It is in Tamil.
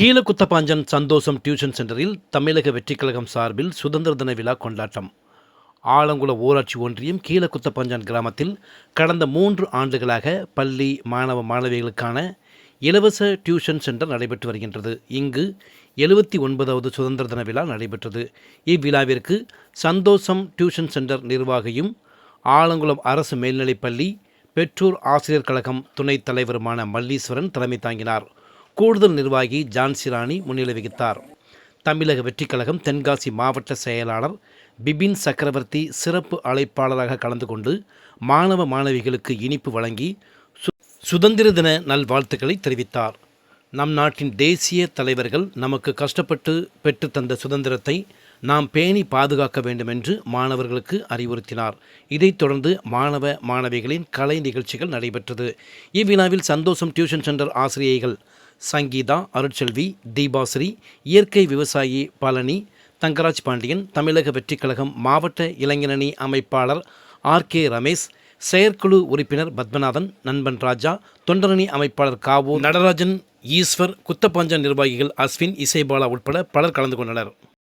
கீழக்குத்தப்பாஞ்சன் சந்தோஷம் டியூஷன் சென்டரில் தமிழக வெற்றிக்கழகம் சார்பில் சுதந்திர தின விழா கொண்டாட்டம். ஆலங்குள ஊராட்சி ஒன்றியம் கீழக்குத்தப்பாஞ்சான் கிராமத்தில் கடந்த மூன்று ஆண்டுகளாக பள்ளி மாணவ மாணவிகளுக்கான இலவச டியூஷன் சென்டர் நடைபெற்று வருகின்றது. இங்கு எழுபத்தி ஒன்பதாவது சுதந்திர தின விழா நடைபெற்றது. இவ்விழாவிற்கு சந்தோஷம் டியூஷன் சென்டர் நிர்வாகியும் ஆலங்குளம் அரசு மேல்நிலைப்பள்ளி பெற்றோர் ஆசிரியர் கழகம் துணைத் தலைவருமான மல்லீஸ்வரன் தலைமை தாங்கினார். கூடுதல் நிர்வாகி ஜான்சி ராணி முன்னிலை வகித்தார். தமிழக வெற்றிக் கழகம் தென்காசி மாவட்ட செயலாளர் பிபின் சக்கரவர்த்தி சிறப்பு அழைப்பாளராக கலந்து கொண்டு மாணவ மாணவிகளுக்கு இனிப்பு வழங்கி சு- சுதந்திர தின நல்வாழ்த்துக்களை தெரிவித்தார். நம் நாட்டின் தேசிய தலைவர்கள் நமக்கு கஷ்டப்பட்டு பெற்றுத்தந்த சுதந்திரத்தை நாம் பேணி பாதுகாக்க வேண்டும் என்று மாணவர்களுக்கு அறிவுறுத்தினார். இதைத் தொடர்ந்து மாணவ மாணவிகளின் கலை நிகழ்ச்சிகள் நடைபெற்றது. இவ்விழாவில் சந்தோஷம் டியூஷன் சென்டர் ஆசிரியைகள் சங்கீதா அருட்செல்வி தீபாஸ்ரீ இயற்கை விவசாயி பழனி தங்கராஜ் பாண்டியன் தமிழக வெற்றிக் கழகம் மாவட்ட இளைஞரணி அமைப்பாளர் ஆர் கே ரமேஷ் செயற்குழு உறுப்பினர் பத்மநாதன் நண்பன் ராஜா தொண்டரணி அமைப்பாளர் காவு நடராஜன் ஈஸ்வர் குத்தப்பாஞ்சா நிர்வாகிகள் அஸ்வின் இசைபாலா உட்பட பலர் கலந்து கொண்டனர்.